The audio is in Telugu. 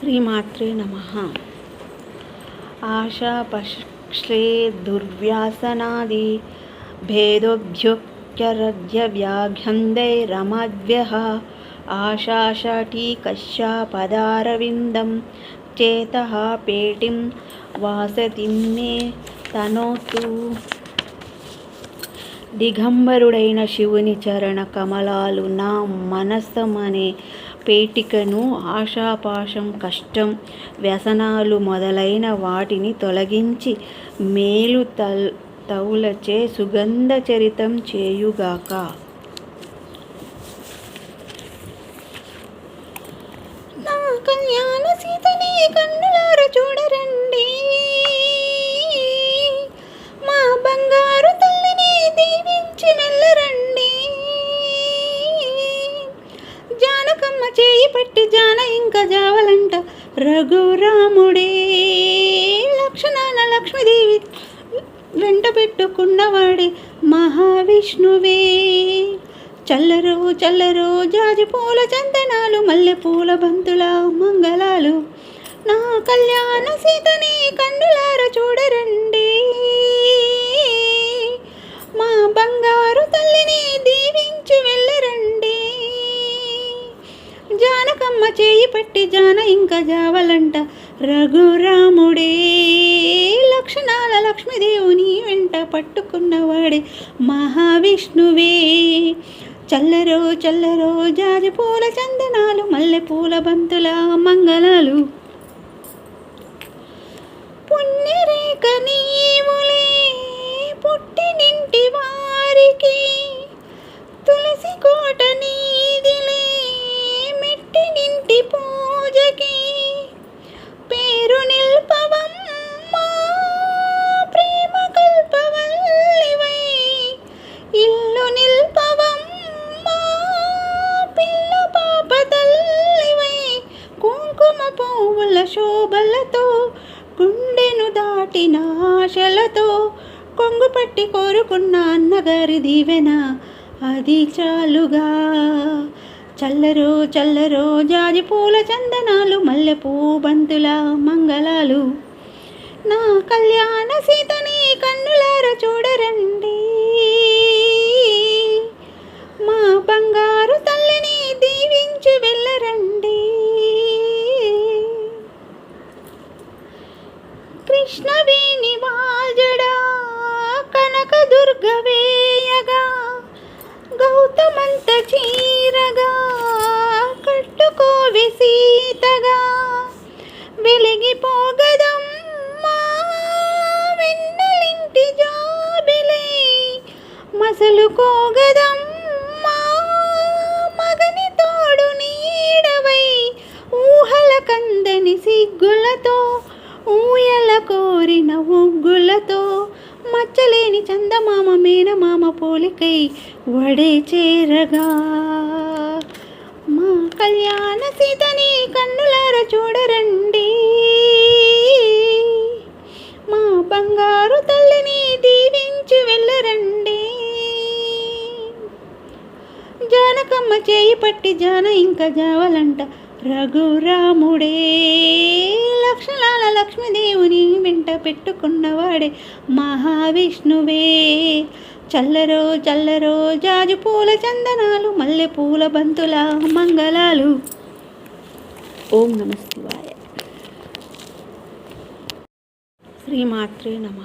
శ్రీమాత్రే నమ ఆశాపక్షే దుర్వ్యాసనాది भेदोभ्युक्तरज्यव्याघ्यन्दैरमद्भ्यः आशाषटीकश्चापदारविन्दं चेतः पेटिं वासतिं मे तनोतु దిగంబరుడైన శివుని చరణ కమలాలు నా మనస్సమనే పేటికను ఆశాపాశం కష్టం వ్యసనాలు మొదలైన వాటిని తొలగించి మేలు తల్ తౌలచే సుగంధ చరితం చేయుగాక. నా కళ్యాణ సీతనే కన్ను పట్టి జాన ఇంకా జావలంట. రఘురాముడే లక్షణాల లక్ష్మీదేవి వెంట పెట్టుకున్నవాడే మహావిష్ణువే. చల్లరు చల్లరు జాజి పూల చందనాలు మల్లె పూల బంతుల మంగళాలు. నా కళ్యాణ సీతని కన్నులార చూడరండి. మా బంగారు తల్లిని చేయి పట్టి జాన ఇంకా జావలంట. రఘురాముడే లక్షణాల లక్ష్మీదేవుని వెంట పట్టుకున్నవాడే మహావిష్ణువే. చల్లరో చల్లరో జాజి పూల చందనాలు మల్లె పూల బంతుల మంగళాలు. శోభలతో గుండెను దాటిన ఆశలతో కొంగు పట్టి కోరుకున్న అన్నగారి దీవెన అది చాలుగా. చల్లరో చల్లరో జాజి పూల చందనాలు మల్లెపూ బంతుల మంగళాలు. నా కళ్యాణ సీత గవేయగా గౌతమంత చీరగా కట్టుకోవి సీతగా. వెలిగిపోగదమ్మా వెన్నలింటి జాబిలే. మసలుకోగదమ్మా మగని తోడు నీడవై. ఊహల కందని సిగ్గులతో ఊయల కోరిన ఉగ్గులతో మచ్చలేని చందమామ మేనమామ పోలికై వడే చేరగా. మా కళ్యాణ సీతని కన్నులార చూడరండి. మా బంగారు తల్లిని దీవించి వెళ్ళరండి. జానకమ్మ చేయి పట్టి జాన ఇంకా జావలంట రఘురాముడే. లక్ష్మీదేవుని వెంట పెట్టుకున్నవాడే మహావిష్ణువే. చల్లరో చల్లరో జాజు పూల చందనాలు మల్లె పూల బంతుల మంగళాలు. ఓం నమ శివాయ శ్రీమాత్రే నమ.